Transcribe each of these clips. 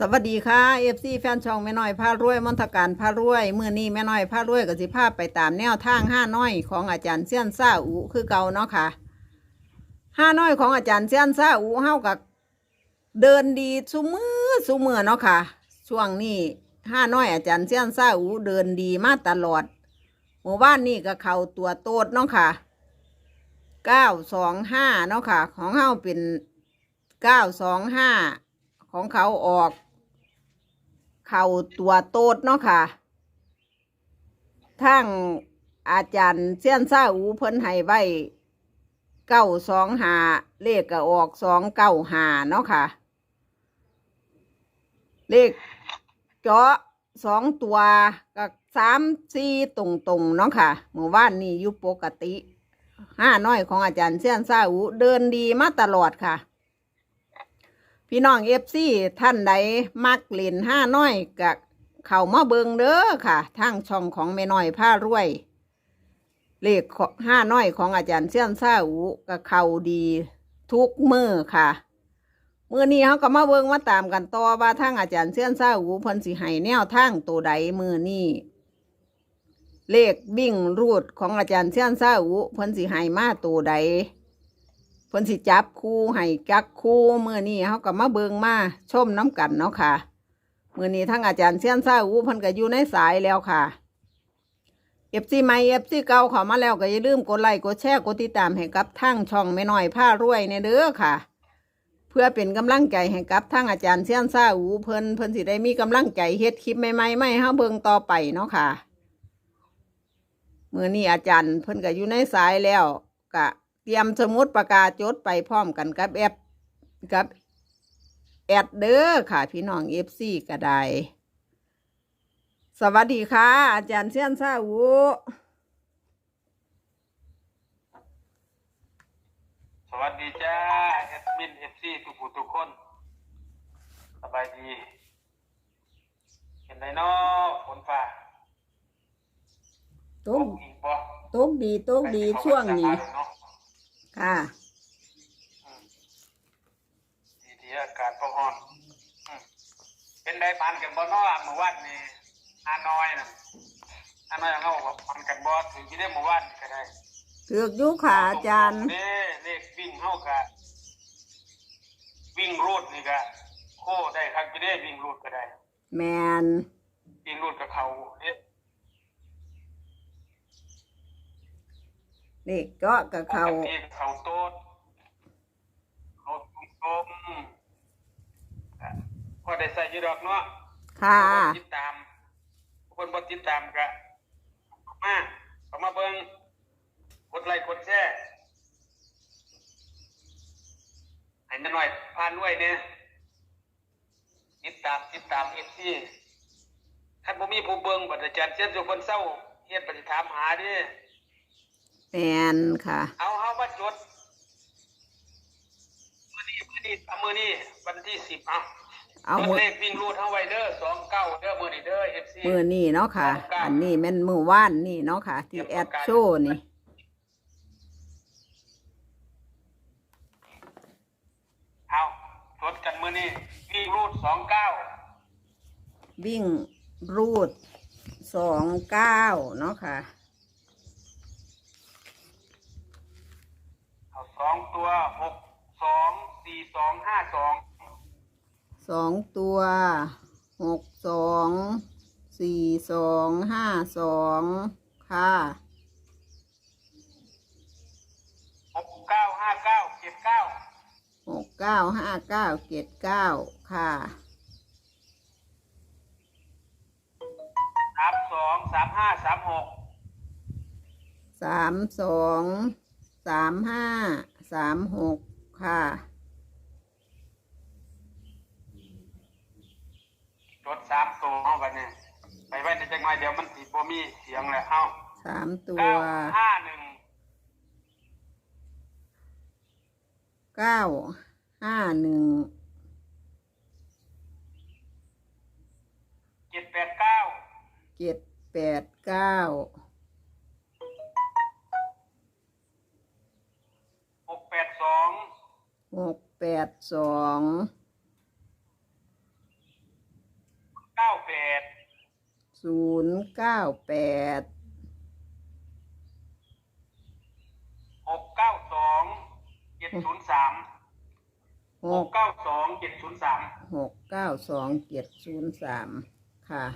สวัสดีค่ะเอฟซีแฟนช่องแม่น้อยพารวยมนทการพารวยเมื่อนี้แม่น้อยพารวยก็สิพาไปตามแนวทางห้าน้อยของอาจารย์เซียนซาอูคือเก่าเนาะค่ะห้าน้อยของอาจารย์เซียนซาอูเฮากับเดินดีสุมือสุมือเนาะค่ะ ช่วงนี้ห้าน้อยอาจารย์เซียนซาอูเดินดีมาตลอดหมู่บ้านนี่ก็เข้าตัวโตดเนาะค่ะเก้าสองห้าเนาะค่ะ ของเฮาเป็นเก้าสองห้าของเขาออก เข่าตัวโตดเนาะค่ะทั้งอาจารย์เซียนซ่าอูเพิ่นให้ไว้เก้าสองหาเลขก็ออกสองเก้าหาเนาะค่ะ เลขเจาะสองตัวกับสามสี่ตรงๆเนาะค่ะเมื่อวานนี้อยู่ปกติห้าน้อยของอาจารย์เซียนซ่าอูเดินดีมาตลอดค่ะ พี่น้องเอฟซีท่านใดมักเล่นห้าน้อยกับเข้ามาเบิงเด้อค่ะทางช่องของแม่น้อยผ้ารวย เลขห้าน้อยของอาจารย์เซียนซาอูกับเข้าดีทุกมือค่ะมือนี้เขาก็มาเบิงมาตามกันต่อว่าทางอาจารย์เซียนซาอูพิ่นสิให้แนวทางตัวใดมือนี้เลขบิ่งรูดของอาจารย์เซียนซาอูพิ่นสิให้มาตัวใด เพิ่นสิจับคู่ให้จักคู่มื้อนี้เฮาก็มาเบิงมาชมน้ำกันเนาะค่ะมื้อนี้ทั้งอาจารย์เซียนซ่าอูเพิ่นก็อยู่ในสายแล้วค่ะ FC ใหม่ FC เก่าเข้ามาแล้วก็อย่าลืมกดไลค์กดแชร์กดติดตามให้กับทางช่องแม่น้อยผ้ารวยเนี่ยเด้อค่ะ เพื่อเป็นกำลังใจให้กับทางอาจารย์เซียนซ่าอูเพิ่นเพิ่นสิได้มีกำลังใจเฮ็ดคลิปใหม่ๆไม่ให้เฮาเบิ่งต่อไปเนาะค่ะมื้อนี้อาจารย์เพิ่นก็อยู่ในสายแล้วก็เตรียมสมุดปากกาจดไปพร้อมกันกับแอปกับแอดเด้อค่ะ พี่น้องเอฟซีก็ได้สวัสดีค่ะ อาจารย์เซียนซาอูสวัสดีจ้าเอดมินเอฟซีทุกผู้ทุกคน สบายดี เห็นไหมเนาะฝนฟ้าตตกกอีกบ่ตกดีตกดีช่วงนี้เนาะ ค่ะอืมดีที่อากาศพอฮ้อนอืมเป็นได้ปานกันบ่เนาะเมื่อวานนี่ฮานอยน่ะฮานอยเขาบอกว่าปานกันบ่ถึงที่ได้เมื่อวานนี่ก็ได้ถือกอยุค่ะอาจารย์เด้เลขวิ่งเฮาก็วิ่งรูดนี่ก็โค้ได้ครับจะได้วิ่งรูดก็ได้ แมนวิ่งรูดกับเขาเอ๊ะนี่ก็กับเขาปกติเขาโต๊ดเขาตรงๆอะพอได้ใส่อยูดอกเนาะค่ะคนติดตาม คนบ่ติดตามก็มาเขามาเบิ่งกดไลค์กดแชร์ให้หน่อยผ่านด้วยเนี่ยติดตามติดตาม FC คันบ่มีผู้เบิ่งบัดอาจารย์เสียนสุคนเศร้าเฮ็ดปฏิถามหาเดิ แมนค่ะเอาเอามาจดมื้อนี้มื้อนี้เอามื้อนี้วันที่10เอาเอาจดมือเลขวิ่งรูดเฮาไว้เด้อ29เด้อมื้อนี้เด้อ FC มือนี่เนาะค่ะ อันนี้แม่นมือว่านนี่เนาะค่ะ ที่แอดโชว์นี่เอาจดกันมื้อนี้วิ่งรูด29วิ่งรูดสองเก้าเนาะค่ะ เอาสอง ตัวหกสองสี่สองห้าสองสองตัวหกสองสี่สองห้าสองค่ะหกเก้าห้าเก้าเจ็ดเก้าหกเก้าห้าเก้าเจ็ดเก้าค่ะสามสองสามห้าสามหกสามสองสามห้า สามหกค่ะจดสามตัวเอาไปเนี่ยไปไว้ในจังไงเดี๋ยวมันติดบ่มีเสียงแหละเอาสามตัวเก้าห้าหนึ่งเก้าห้าหนึ่งเจ็ดแปดเก้าเจ็ดแปดเก้า หกแปดสองเก้าแปดศูนย์เก้าแปดหกเก้าสองเจ็ดศูนย์สามหหกกเก้าสองเจ็ดศูนย์สามหกเก้าสองเจ็ดศูนย์สามค่ะ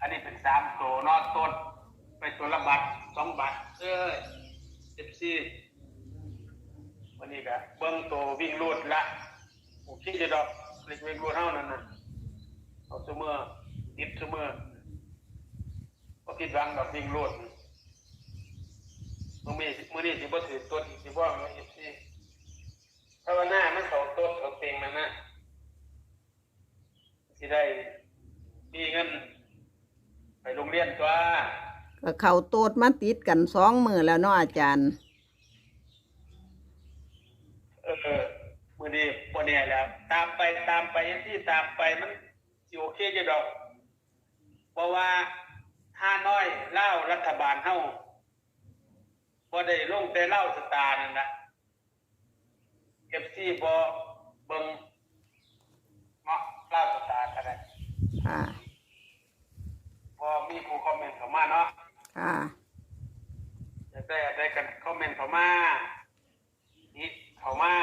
อันนี้เป็นสามตัวนอต้นไปตัวละบัตรสองบัตรเอ้ยเอฟซี วันนี้ก็เบิ้งตัววิ่งรูดละโอเคจะดอกเล็กวิ่งรูดเท่านั้นนะเอาเสมอติดเสมอก็คิดวังดอกวิ่งรูดมึงมีมือนี้สิบ่ถือตัวอีกสิบ่เอฟซีถ้าวนามันเขาต้นเขาเต็งมันนะสิได้มีเงินไปโรงเรียนตัวก็เขาโตดมาติดกันสองมือแล้วเนาะอาจารย์ เออ มือนี้ปเนี่ยแล้ว ตามไปตามไปที่ตามไปมันโอเคจะดอกเพราะว่าห้าน้อยเล่ารัฐบาลเฮาพอได้ลงแต่เล่าสตาร์นั่นนะเก็บซี่บอเบิงเนาะเล่าสตาร์ก็ได้ ค่ะ พอมีผู้คอมเมนต์เข้ามาเนาะ ค่ะ อยากได้อยากได้กันคอมเมนต์เข้ามานี่เข้ามา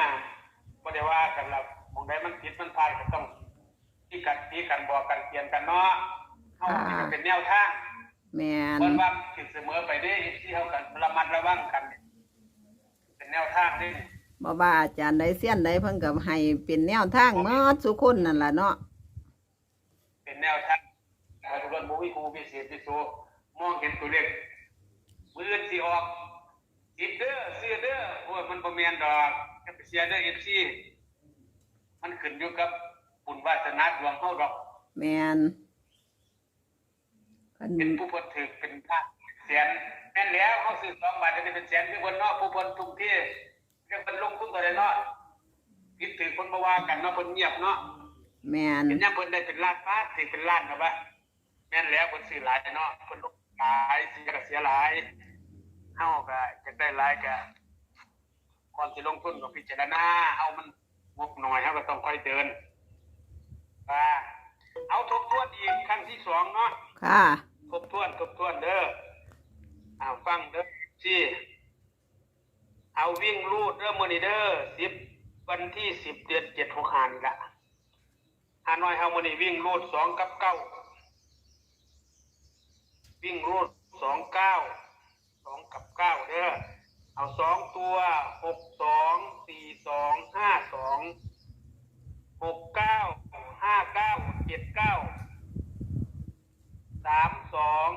ก็ได้ว่ากันละมองได้มันผิดมันพลาดก็ต้องที่กันที่กันบอกกัน เปลี่ยนกันเนาะเขาที่มันเป็นแนวทางแมนคนว่าถึงเสมอไปได้ที่เขากันระมัดระวังกัน เป็นแนวทางนี่บ่ว่าอาจารย์ใดเสี้ยนใดเพิ่นกับให้เป็นแนวทางเมื่อสุคนนั่นล่ะเนาะเป็นแนวทางเราทุกคนบุวิครูพิเศษพิโสมองเห็นตัวเลขมือสีออกสิบเด้อเสียเด้อโอ้ยมันประเมียนดอกจะไปเสียเด้อเอฟซีมันขึ้นอยู่กับบุญวาสนาดวงเฮาดอก แมนคันเป็นผู้เพิ่นถือเป็นพระแสนแม่นแล้วเขาซื้อสองบาทจะได้เป็นแสนคือเพิ่นเนาะผู้เพิ่นทุกที่เรียกเพิ่นลงทุนตัวใดเนาะคิดถือเพิ่นบ่ว่ากันเนาะเพิ่นเงียบเนาะแมนเป็นยังเพิ่นได้เป็นล้านบาทถือเป็นล้านครับว่าแม่นแล้วเพิ่นซื้อหลายเนาะเพิ่นลงหลายเสียก็เสียหลายเฮาก็จะได้หลายก็ก่อนสิลงทุนก็พิจารณาเฮามันงบน้อยเฮาก็ต้องค่อยเดินว่า เอาทบทวนอีกครั้งที่สองเนาะค่ะ ทบทวนทบทวนเด้อเอาฟังเด้อสิเอาวิ่งรูดเด้อมื้อนี้เด้อสิบวันที่สิบเดือนเจ็ดหกหานี่ละฮานอยเฮามื้อนี้วิ่งรูดสองกับเก้าวิ่งรูดสองเก้าสองกับเก้าเด้อเอาสองตัวหกสองสี่สองห้าสองหกเก้าห้าเก้าเจ็ดเก้าสามสอง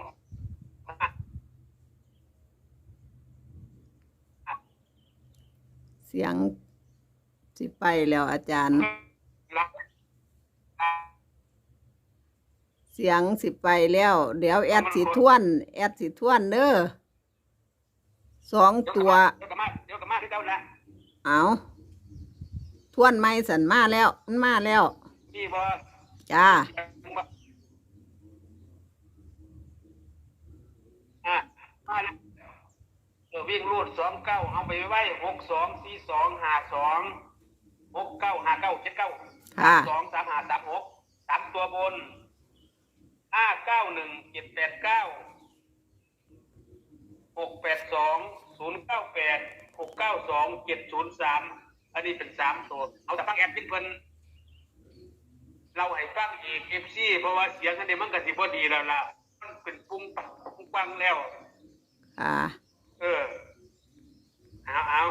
เสียงสิไปแล้วอาจารย์รับเสียงสิไปแล้ว เดี๋ยวแอดสิทวน แอดสิทวนเด้อสองตัว เดี๋ยวกลับมาเดี๋ยวกลับมาที่เจ้าละเอาทวนไม่สันมาแล้ว มันมาแล้วพี่บอ จ้าอะมาแล้วเออวิ่งรูดสองเก้าเอาไปไว้หกสองสี่สองห้าสองหกเก้าห้าเก้าเจ็ดเก้าค่ะสองสามห้าสามหกสามตัวบนห้าเก้าหนึ่งเจ็ดแปดเก้าหกแปดสองศูนย์เก้าแปดหกเก้าสองเจ็ดศูนย์สามอันนี้เป็นสามตัว เอาแต่ฟังแอดมินเพิ่น เราให้ฟังอีกเอฟซีเพราะว่าเสียงอันนี้มันก็สิบ่ดีแล้วล่ะ มันเป็นปุ้งปังปุ้งปังแล้วค่ะเออ เอาเอา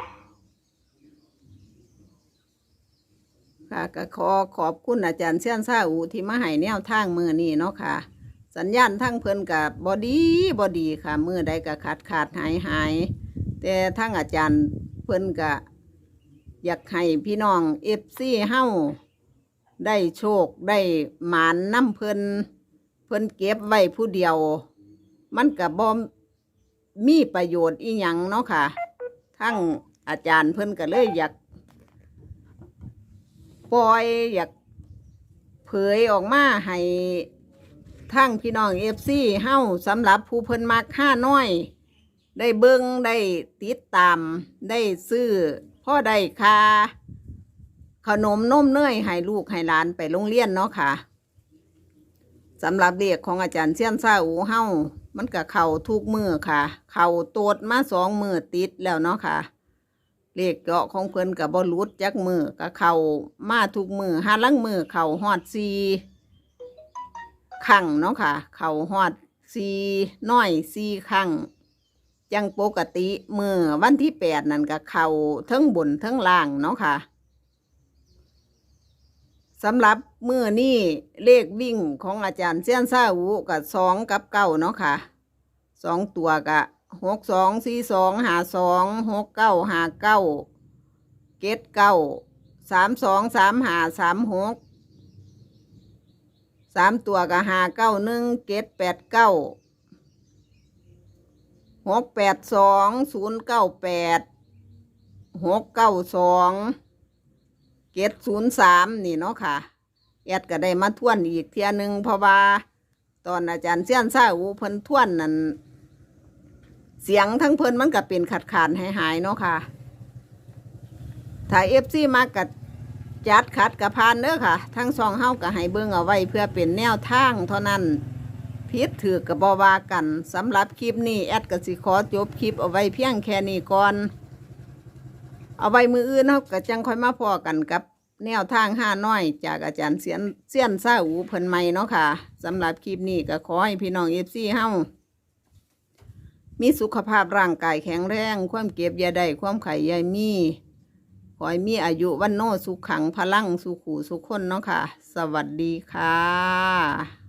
ค่ะก็ขอขอบคุณอาจารย์เชียนซาอูที่มาให้แนวทางมือนี้เนาะค่ะ สัญญาณทั้งเพิ่นกับบอดีบอดีค่ะ มือใดก็ขาดขาดหายหายแต่ทั้งอาจารย์เพิ่นก็อยากให้พี่น้องเอฟซีเฮา ได้โชคได้หมานน้ำเพิ่นเพิ่นเก็บไว้ผู้เดียว มันกับบอมมีประโยชน์อีหยังเนาะค่ะ ทั้งอาจารย์เพิ่นก็เลยอยากปล่อยอยากเผยออกมาให้ทั้งพี่น้องเอฟซีเฮ้าสำหรับผู้เพิ่นมักค่าน้อย ได้เบิงได้ติดตาม ได้ซื้อพ่อได้ค่า ขนมนมเนยให้ลูกให้หลานไปโรงเรียนเนาะค่ะสำหรับเด็กของอาจารย์เซียนซาอูเฮ้ามันก็เข่าทุกมือค่ะ เข่าโตดมาสองมือติดแล้วเนาะค่ะเลขเจาะของเพิ่นกับบอลุดจักมือก็เข่ามาทุกมือห้าลังมือเข่าฮอดซีขังเนาะค่ะ เข่าฮอดซีน้อยซีขังจังปกติมือวันที่แปดนั่นก็เข่าทั้งบนทั้งล่างเนาะค่ะ สำหรับมือนี่เลขวิ่งของอาจารย์เซียนซาอูกับสองกับเก้าเนาะค่ะสองตัวกะหกสองสี่สองหาสองหกเก้าหาเก้าเกตเก้าสามสองสามหาสามหกสามตัวกับหาเก้าหนึ่งเกตแปดเก้าหกแปดสองศูนย์เก้าแปดหกเก้าสอง เกตศูนย์สามนี่เนาะค่ะ แอดก็ได้มาท่วนอีกเทียหนึ่งเพราะว่าตอนอาจารย์เสี้ยนซ่าอูเพิ่นท่วนนั่นเสียงทั้งเพิ่นมันก็เป็นขาดขาดหายหายๆเนาะค่ะ ถ้าเอฟซีมากัดจัดขัดกับพานเด้อค่ะ ทั้งสองเฮาก็ให้เบิ่งเอาไว้เพื่อเป็นแนวทางเท่านั้นพิษถือกับบวากันสำหรับคลิปนี้ แอดก็สิขอจบคลิปเอาไว้เพียงแค่นี้ก่อน เอาไว้มืออื่นเฮาก็จังค่อยมาพอกันกับ แนวทางห้าน้อย จากอาจารย์เสียนเสียนซาอูเพิ่นใหม่เนาะค่ะสำหรับคลิปนี้ก็ขอให้พี่น้องเอฟซีเฮามีสุขภาพร่างกายแข็งแรง ความเก็บอยาได้ความไข่ยามีขอให้มีอายุวันโนสุขขังพลังสุขูสุขคนเนาะค่ะ สวัสดีค่ะ